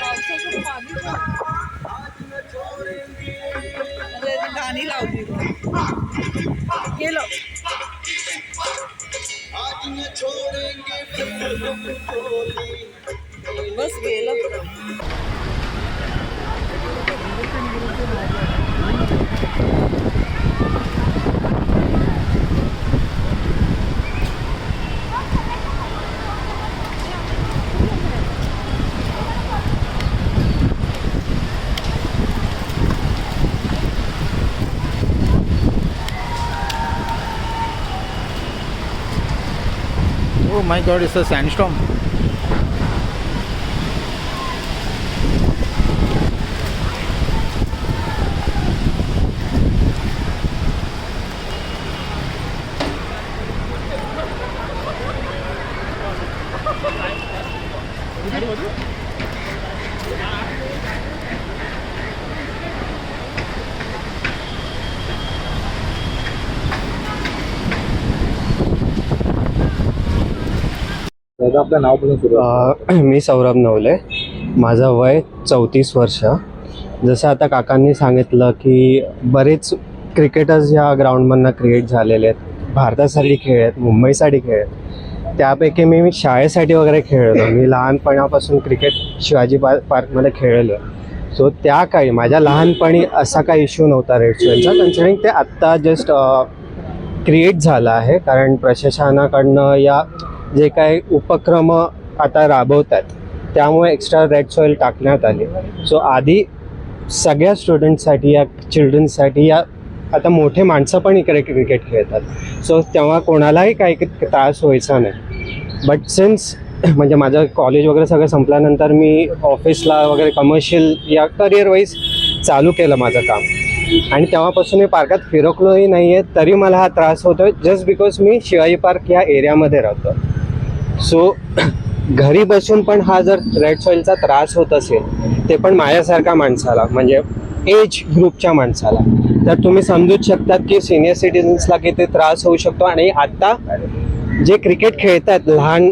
पावसाचं पाणी गाणी लावली. गेलो बस गेलं. My god, it's a sandstorm. दादा आपलं नाव पण सुरू मी सौरभ नवले. माझं वय चौतीस वर्ष. जसं आता काकांनी सांगितलं की बरेच क्रिकेटर्स या ग्राउंडमधनं क्रिएट झालेले आहेत. भारतासाठी खेळ आहेत मुंबईसाठी खेळ आहेत. त्यापैकी मी शाळेसाठी वगैरे खेळलो. मी लहानपणापासून क्रिकेट शिवाजी पार्क पार्कमध्ये खेळलो. सो त्या काळी माझ्या लहानपणी असा काही इश्यू नव्हता रेड सोलचा कन्सिडरिंग ते आत्ता जस्ट क्रिएट झालं आहे. कारण प्रशासनाकडनं या जे काही उपक्रम आता राबवतात त्यामुळे एक्स्ट्रा रेड सॉईल टाकण्यात आली. सो आधी सगळ्या स्टुडंटसाठी या चिल्ड्रन्ससाठी या आता मोठे माणसं पण इकडे क्रिकेट खेळतात. सो तेव्हा कोणालाही काही त्रास व्हायचा नाही. बट सिन्स म्हणजे माझं कॉलेज वगैरे सगळं संपल्यानंतर मी ऑफिसला वगैरे कमर्शियल या करिअर वाईज चालू केलं माझं काम. आणि तेव्हापासून मी पार्कात फिरकलोही नाही आहे तरी मला हा त्रास होतो जस्ट बिकॉज मी शिवाजी पार्क या एरियामध्ये राहतो. सो घरी बसून पण हा जर रेड सॉईलचा त्रास होत असेल ते पण माझ्यासारख्या माणसाला म्हणजे एज ग्रुपच्या माणसाला तर तुम्ही समजूच शकतात की सिनियर सिटीजन्सला किती त्रास होऊ शकतो. आणि आत्ता जे क्रिकेट खेळतात लहान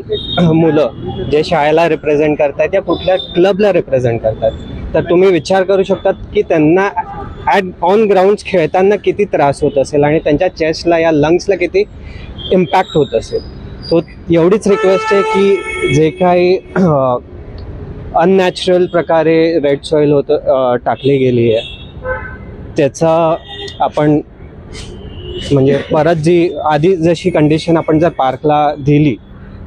मुलं जे शाळेला रिप्रेझेंट करतात या कुठल्या क्लबला रिप्रेझेंट करतात तर तुम्ही विचार करू शकतात की त्यांना ॲट ऑन ग्राउंड खेळताना किती त्रास होत असेल आणि त्यांच्या चेस्टला या लंग्सला किती इम्पॅक्ट होत असेल. सो एवढीच रिक्वेस्ट आहे की जे काही अननॅचरल प्रकारे रेड सॉईल होतं टाकली गेली आहे त्याचा आपण म्हणजे परत जी आधी जशी कंडिशन आपण जर पार्कला दिली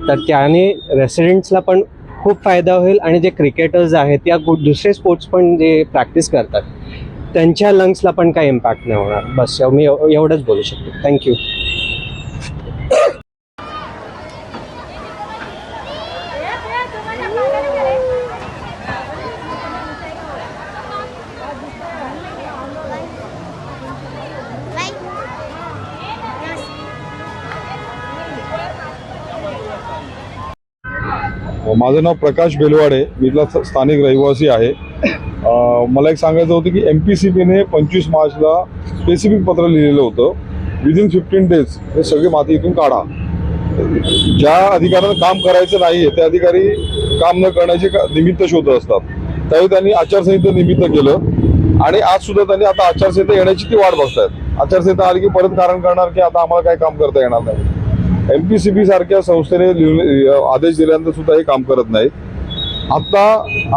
तर त्याने रेसिडेंट्सला पण खूप फायदा होईल आणि जे क्रिकेटर्स आहेत या दुसरे स्पोर्ट्स पण जे प्रॅक्टिस करतात त्यांच्या लंग्सला पण काही इम्पॅक्ट नाही होणार. बस मी एव- एवढंच बोलू शकतो. थँक्यू माझं नाव प्रकाश बेलवाडे मी इथला स्थानिक रहिवासी आहे. मला एक सांगायचं होतं की एम पी सी बीने पंचवीस मार्चला स्पेसिफिक पत्र लिहिलेलं होतं. विदिन फिफ्टीन डेज हे सगळी माती इथून काढा. ज्या अधिकाऱ्यांना काम करायचं नाही आहे त्या अधिकारी काम न करण्याचे का- निमित्त शोधत असतात. त्यावेळी त्यांनी आचारसंहिता निमित्त केलं आणि आज सुद्धा त्यांनी आता आचारसंहिता येण्याची ती वाट बघतायत. आचारसंहिता आली की परत कारण करणार की आता आम्हाला काही काम करता येणार नाही. एम पी एमपीसीबी सारख्या संस्थेने लिहिले- आदेश दिल्यानंतर सुद्धा हे काम करत नाही आता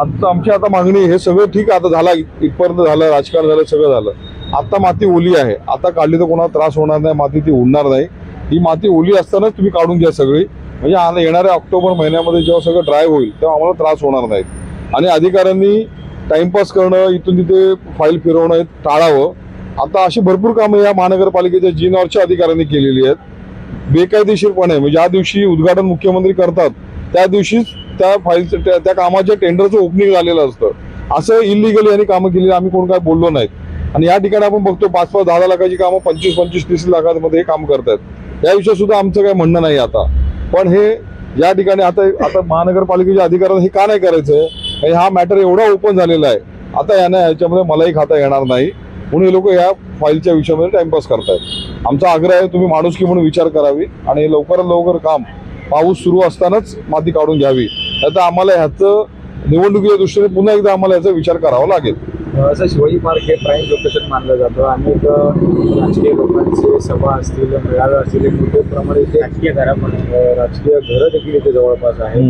आता आमची आता मागणी हे सगळं ठीक आता झाला इथपर्यंत झालं राजकारण झालं सगळं झालं. आता माती ओली आहे. आता काढली तर कोणाला त्रास होणार नाही माती ती उडणार नाही. ही माती ओली असतानाच तुम्ही काढून घ्या सगळी. म्हणजे आता येणाऱ्या ऑक्टोबर महिन्यामध्ये जेव्हा सगळं ड्राय होईल तेव्हा आम्हाला त्रास होणार नाहीत आणि अधिकाऱ्यांनी टाइमपास करणं इथून तिथे फाईल फिरवणं टाळावं. आता अशी भरपूर कामं या महानगरपालिकेच्या जी नॉरच्या अधिकाऱ्यांनी केलेली आहेत. बेकायदेशीरपणे म्हणजे ज्या दिवशी उद्घाटन मुख्यमंत्री करतात त्या दिवशीच त्या फाईलचं त्या त्या कामाच्या टेंडरचं ओपनिंग झालेलं असतं. असं इलिगली यांनी कामं केली आम्ही कोण काय बोललो नाहीत आणि या ठिकाणी आपण बघतो पाच पाच दहा लाखाची कामं पंचवीस पंचवीस तीस लाखामध्ये हे काम करतायत. याविषयी सुद्धा आमचं काही म्हणणं नाही आता. पण हे या ठिकाणी आता आता महानगरपालिकेच्या अधिकाऱ्यांना हे का नाही करायचं हा मॅटर एवढा ओपन झालेला आहे. आता यांना याच्यामध्ये मलाही खाता येणार नाही. म्हणून हे लोक या फाईलच्या विषयामध्ये टाइमपास करतायत. आमचा आग्रह आहे तुम्ही माणुसकी म्हणून विचार करावी आणि लवकरात लवकर काम पाऊस सुरू असतानाच माती काढून घ्यावी. आता आम्हाला ह्याचं निवडणुकीच्या दृष्टीने पुन्हा एकदा आम्हाला याचा विचार करावा लागेल. असं शिवाजी पार्क हे प्राईम लोकेशन मानलं जातं अनेक राजकीय लोकांचे सभा असतील मेळावे असतील हे मोठ्या प्रमाणात इथे राजकीय घरा राजकीय घरं देखील इथे जवळपास आहे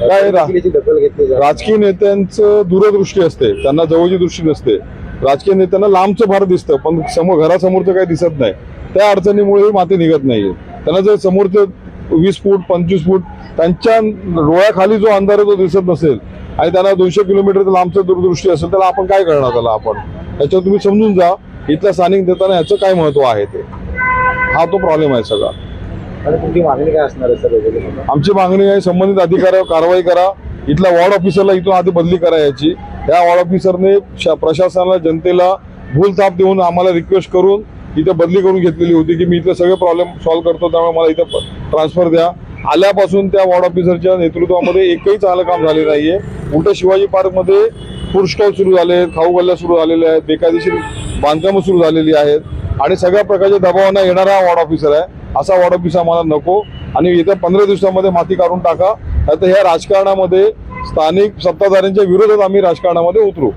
काय दखल घेतली राजकीय नेत्यांचं दूरदृष्टी असते त्यांना जवळची दृष्टी नसते. राजकीय नेत्यांना लांबचं फार दिसतं पण समोर घरासमोरचं काही दिसत नाही. त्या अडचणीमुळे माती निघत नाहीये. त्यांना जर समोरचं वीस फूट पंचवीस फूट त्यांच्या डोळ्याखाली जो अंधार आहे तो दिसत नसेल आणि त्यांना दोनशे किलोमीटर लांबचं दूरदृष्टी असेल त्याला आपण काय करणार त्याला आपण? त्याच्यावर तुम्ही समजून जा इथल्या स्थानिक नेत्यांना याचं काय महत्त्व आहे ते. हा तो प्रॉब्लेम आहे सगळा. तुमची मागणी काय असणार आहे? आमची मागणी आहे संबंधित अधिकाऱ्यावर कारवाई करा. इथल्या वॉर्ड ऑफिसरला इथून आधी बदली करायची. त्या या वॉर्ड ऑफिसरने प्रशासनाला जनतेला भूलताप देऊन आम्हाला रिक्वेस्ट करून इथे बदली करून घेतलेली होती की मी इथले सगळे प्रॉब्लेम सॉल्व्ह करतो त्यामुळे मला इथं ट्रान्सफर द्या. आल्यापासून त्या वॉर्ड ऑफिसरच्या नेतृत्वामध्ये एकही चांगलं काम झाले नाहीये. उलट शिवाजी पार्कमध्ये फूड स्टॉल सुरू झाले आहेत खाऊ गल्ल्या सुरू झालेल्या आहेत बेकायदेशीर बांधकामं सुरू झालेली आहेत. आणि सगळ्या प्रकारच्या दबावांना येणारा वॉर्ड ऑफिसर आहे. असा वॉर्ड ऑफिसर आम्हाला नको. आणि येत्या पंधरा दिवसामध्ये माती काढून टाका. आता ह्या राजकारणामध्ये स्थानिक सत्ताधाऱ्यांच्या विरोधात आम्ही राजकारणामध्ये उतरू.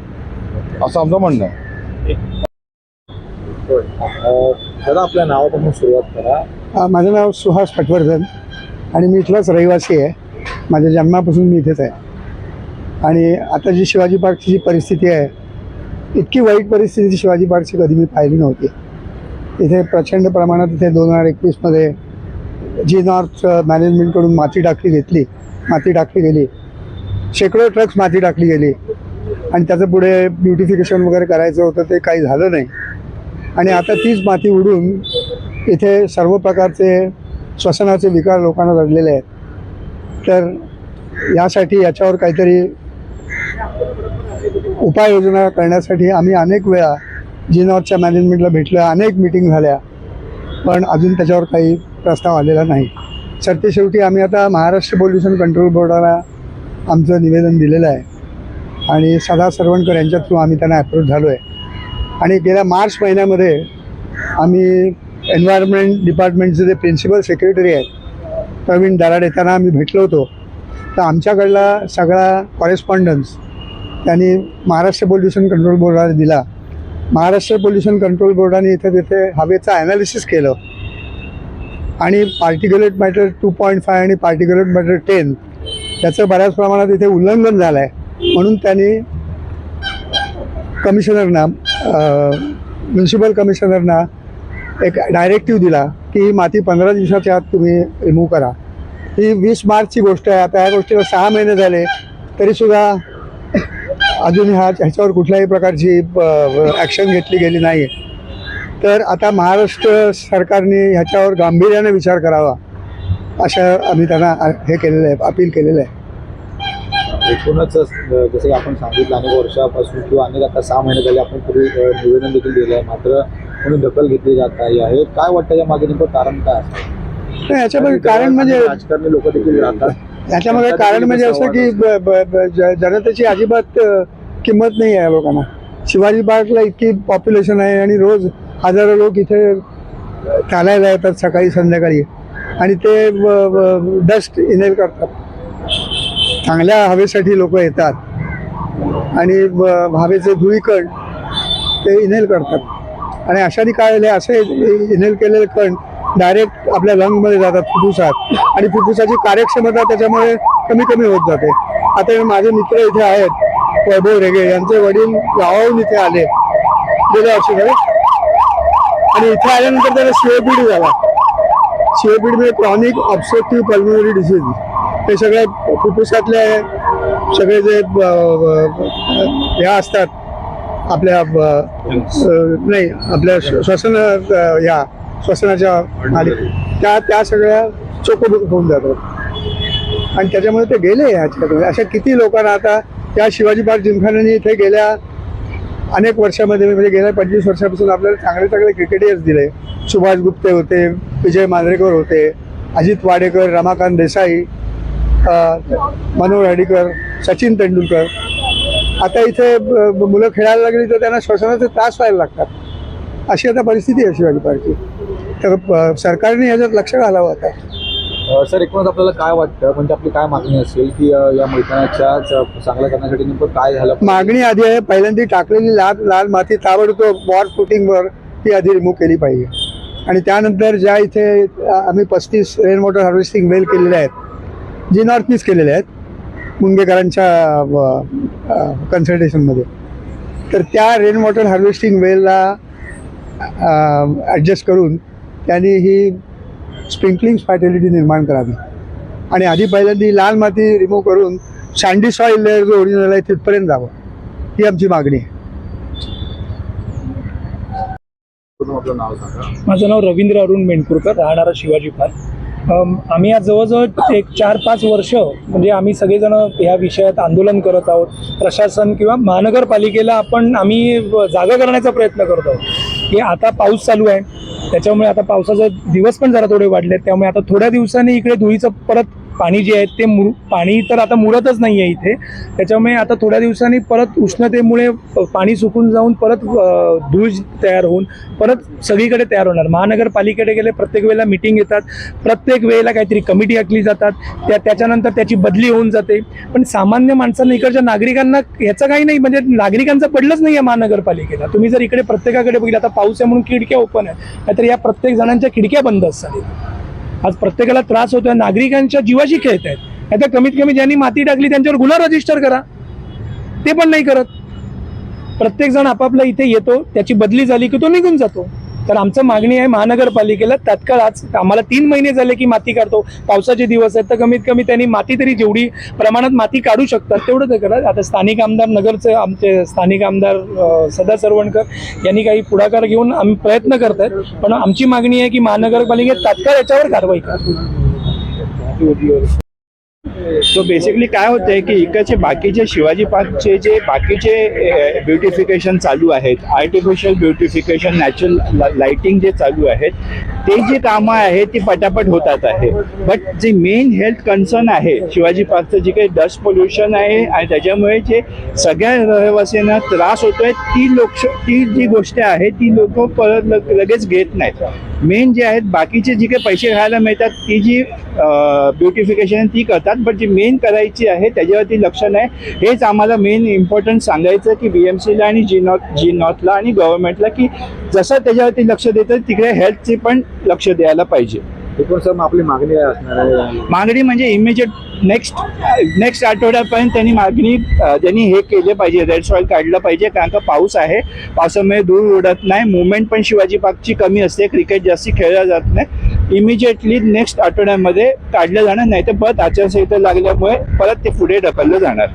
असं आमचं म्हणणं आहे. दादा आपल्या नावापासून सुरुवात करा. माझं नाव सुहास पटवर्धन आणि मी इथलाच रहिवासी आहे. माझ्या जन्मापासून मी इथेच आहे. आणि आता जी शिवाजी पार्कची जी परिस्थिती आहे इतकी वाईट परिस्थिती शिवाजी पार्कची कधी मी पाहिली नव्हती. इथे प्रचंड प्रमाणात इथे दोन हजार एकवीसमध्ये जी नॉर्थ मॅनेजमेंटकडून माती टाकली घेतली माती टाकली गेली. शेकडो ट्रक्स माती टाकली गेली. आणि त्याचं पुढे ब्युटिफिकेशन वगैरे करायचं होतं ते काही झालं नाही. आणि आता तीच माती उडून इथे सर्व प्रकारचे श्वसनाचे विकार लोकांना घडलेले आहेत. तर यासाठी याच्यावर काहीतरी उपाययोजना करण्यासाठी आम्ही अनेक वेळा जी मॅनेजमेंटला भेटलं अनेक मिटिंग झाल्या. पण अजून त्याच्यावर काही प्रस्ताव आलेला नाही. सरतेशेवटी आम्ही आता महाराष्ट्र पोल्युशन कंट्रोल बोर्डाला आमचं निवेदन दिलेलं आहे. आणि सदा सरवणकर यांच्या थ्रू आम्ही त्यांना अप्रोच झालो आहे आणि गेल्या मार्च महिन्यामध्ये आम्ही एन्व्हायरमेंट डिपार्टमेंटचे जे प्रिन्सिपल सेक्रेटरी आहेत प्रवीण दराडे त्यांना आम्ही भेटलो होतो. तर आमच्याकडला सगळा कॉरेस्पॉन्डन्स त्यांनी महाराष्ट्र पोल्युशन कंट्रोल बोर्डाला दिला. महाराष्ट्र पोल्युशन कंट्रोल बोर्डाने इथे तिथे हवेचं ॲनालिसिस केलं. आणि particulate matter two point five आणि पार्टिक्युलेट मॅटर टेन त्याचं बऱ्याच प्रमाणात इथे उल्लंघन झालं आहे म्हणून त्यांनी कमिशनरना म्युन्सिपल कमिशनरना एक डायरेक्टिव्ह दिला की ही माती पंधरा दिवसाच्या आत तुम्ही रिमूव्ह करा. ही वीस मार्चची गोष्ट आहे. आता या गोष्टीला सहा महिने झाले तरीसुद्धा अजून ह्या ह्याच्यावर कुठल्याही प्रकारची ॲक्शन घेतली गेली नाही आहे तर आता महाराष्ट्र सरकारने ह्याच्यावर गांभीर्याने विचार करावा अशा आम्ही त्यांना हे केलेलं आहे अपील केलेलं आहे. एकूणच जसं की आपण सांगितलं अनेक वर्षापासून किंवा अनेक आता सहा महिने झाले आपण पूर्वी निवेदन देखील दिलं आहे. मात्र कोणी दखल घेतली जात नाही आहे. काय वाटतं या मागे नेमकं कारण काय असतं? याच्यामध्ये कारण म्हणजे राजकारणी लोक देखील राहतात. याच्यामध्ये कारण म्हणजे असं की जनतेची अजिबात किंमत नाही आहे या लोकांना. शिवाजी पार्कला इतकी पॉप्युलेशन आहे आणि रोज हजारो लोक इथे चालायला येतात सकाळी संध्याकाळी. आणि ते डस्ट इनेल करतात. चांगल्या हवेसाठी लोक येतात. आणि ब- हवेचे धुळीकण ते इनेल करतात. आणि अशाने काय झाले असे इनेल केलेले कण डायरेक्ट आपल्या लंगमध्ये जातात फुफ्फुसात. आणि फुफ्फुसाची कार्यक्षमता त्याच्यामुळे कमी कमी होत जाते. आता माझे मित्र इथे आहेत वैभव रेगे. यांचे वडील गावाहून इथे आले. गेल्या वर्षी आणि इथे आल्यानंतर त्याला सीओपीडी झाला. सीओपीडी म्हणजे क्रॉनिक ऑब्स्ट्रक्टिव्ह पल्मोनरी डिसीज. हे सगळे फुफ्फुसातले सगळे जे ब- ह्या असतात. आपल्या ब- नाही आपल्या श्वसन ह्या श्वसनाच्या नाली त्या त्या सगळ्या चोकोबुक होऊन जातात. आणि त्याच्यामुळे ते गेले ह्याच्यातून अशा किती लोकांना आता त्या शिवाजी पार्क जिमखान्याने इथे गेल्या अनेक वर्षामध्ये म्हणजे गेल्या पंचवीस वर्षापासून आपल्याला चांगले चांगले क्रिकेटर्स दिले. सुभाष गुप्ते होते विजय मांजरेकर होते अजित वाडेकर रमाकांत देसाई मनोहर हडीकर सचिन तेंडुलकर. आता इथे ब- मुलं खेळायला लागली तर त्यांना श्वसनाचे त्रास व्हायला लागतात. अशी आता परिस्थिती आहे शिवाजी पार्कची. तर प- सरकारने याच्यात लक्ष घालावं आता. सर एकूणच आपल्याला काय वाटतं? म्हणजे आपली काय मागणी असेल की या मैदानाच्या चांगल्या करण्यासाठी नेमकं काय झालं? मागणी आधी आहे पहिल्यांदा टाकलेली लाल लाल माती ताबडतोब बॉर फुटिंगवर ती आधी रिमूव्ह केली पाहिजे. आणि त्यानंतर ज्या इथे आम्ही पस्तीस रेन वॉटर हार्वेस्टिंग वेल केलेल्या आहेत जी नॉर्थनीच केलेल्या आहेत मुंगेकरांच्या कन्सल्टेशनमध्ये तर त्या रेन वॉटर हार्वेस्टिंग वेलला ॲडजस्ट करून त्यांनी ही स्प्रिंकलिंग फॅटिलिटी निर्माण करावी. आणि आधी पहिल्यांदा लाल माती रिमूव्ह करून सँडी सॉईल लेअर जो ओरिजिनल आहे तिथपर्यंत जावं. ही आमची मागणी आहे. पूर्ण आपलं नाव सांगा. माझं नाव रवींद्र अरुण मेंढपूरकर राहणारा शिवाजी पार्क आम्ही आज जवळजवळ एक चार पाच वर्ष म्हणजे आम्ही सगळेजण ह्या विषयात आंदोलन करत आहोत. प्रशासन किंवा महानगरपालिकेला आपण आम्ही जागा करण्याचा प्रयत्न करत आहोत. की आता पाऊस चालू आहे. त्याच्यामुळे आता पावसाचे दिवस पण जरा थोडे वाढले त्यामुळे आता थोड्या दिवसांनी इकडे धुळीचं परत पाणी जे आहे ते मुर पाणी तर आता मुरतच नाही आहे इथे. त्याच्यामुळे आता थोड्या दिवसांनी परत उष्णतेमुळे पाणी सुकून जाऊन परत अ, धूळ तयार होऊन परत सगळीकडे तयार होणार. महानगरपालिकेकडे गेले प्रत्येक वेळेला मिटिंग येतात. प्रत्येक वेळेला काहीतरी कमिटी आखली जातात. त्या त्याच्यानंतर त्याची बदली होऊन जाते. पण सामान्य माणसांना इकडच्या नागरिकांना ह्याचं काही नाही. म्हणजे नागरिकांचं पडलंच नाही आहे महानगरपालिकेला. तुम्ही जर इकडे प्रत्येकाकडे बघितलं आता पाऊस आहे म्हणून खिडक्या ओपन आहेत. नाहीतर या प्रत्येक जणांच्या खिडक्या बंद असतात. आज प्रत्येकाला त्रास होतोय नागरिकांच्या जीवाशी खेळत आहेत. आता कमीत कमी ज्यांनी माती टाकली त्यांच्यावर गुन्हा रजिस्टर करा. ते पण नाही करत. प्रत्येक जण आपापला इथे येतो त्याची बदली झाली की तो निघून जातो. तर आमचं मागणी आहे महानगरपालिकेला तात्काळ आज आम्हाला तीन महिने झाले की माती काढतो. पावसाचे दिवस आहेत तर कमीत कमी त्यांनी माती तरी जेवढी प्रमाणात माती काढू शकतात तेवढं ते करा. आता स्थानिक आमदार नगरचे आमचे स्थानिक आमदार सदा सरवणकर यांनी काही पुढाकार घेऊन आम्ही प्रयत्न करत आहेत पण आमची मागणी आहे की महानगरपालिकेत तात्काळ याच्यावर कारवाई करा. सो बेसिकली काय होतंय की इकडचे बाकीचे शिवाजी पार्कचे जे बाकीचे ब्युटिफिकेशन चालू आहेत आर्टिफिशियल ब्युटिफिकेशन नॅचरल लाइटिंग जे चालू आहेत ते जी कामं आहेत ती पटापट होतात आहे. बट जे मेन हेल्थ कन्सर्न आहे शिवाजी पार्कचं जे काही डस्ट पोल्युशन आहे आणि त्याच्यामुळे जे सगळ्या रहिवासींना त्रास होतोय ती लोक ती जी गोष्ट आहे ती लोक परत लगेच घेत नाहीत. मेन जे आहेत बाकीचे जी काही पैसे घ्यायला मिळतात ती जी ब्युटिफिकेशन ती करतात. बट जी मेन करायची आहे त्याच्यावरती लक्ष नाही. हेच आम्हाला मेन इम्पॉर्टंट सांगायचं की बी एम सीला आणि जी नॉर्थ जी नॉर्थला आणि गव्हर्नमेंटला की जसं त्याच्यावरती लक्ष देतं तिकडे हेल्थचे पण लक्ष द्यायला पाहिजे. एकूण सर आपली मागणी काय असणार आहे? मागणी म्हणजे इमिजिएट नेक्स्ट नेक्स्ट आठवड्यापर्यंत त्यांनी मागणी त्यांनी हे केले पाहिजे. रेड सॉईल काढलं पाहिजे. कारण का पाऊस आहे. पावसामुळे धूळ उडत नाही. मुवमेंट पण शिवाजी पार्कची कमी असते. क्रिकेट जास्ती खेळला जात नाही. इमिजिएटली नेक्स्ट आठवड्यामध्ये काढलं जाणार. नाही तर परत आचारसंहिता लागल्यामुळे परत ते पुढे ढकललं जाणार.